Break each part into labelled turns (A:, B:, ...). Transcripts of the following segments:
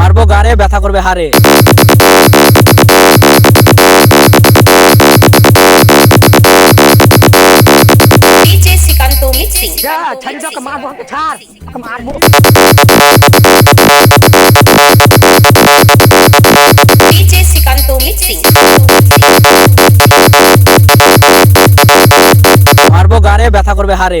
A: মারবো
B: গারে বেথা করবে হারে
C: নিচে চিকান্তু মিছিরা চালু ঢাকা মাবো চার
B: মারবো
C: নিচে
A: চিকান্তু মিছিরা মারবো
B: গারে বেথা করবে হারে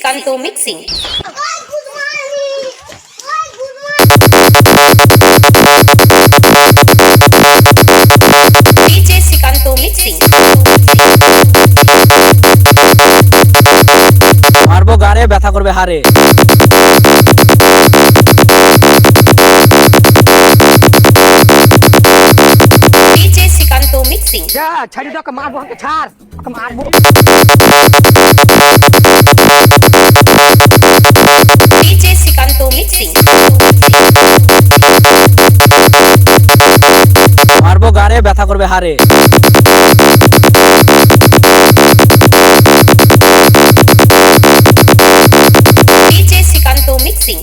C: Nikanto Mixing. DJ Sikanto Mixing.
B: মারবো গারে ব্যথা করবে হারে
C: DJ Sikanto Mixing.
A: যা ছাড়ি দাও মারবো
C: হাতে ছাড়
B: মারবো ব্যথা করবে হারে মিক্সিং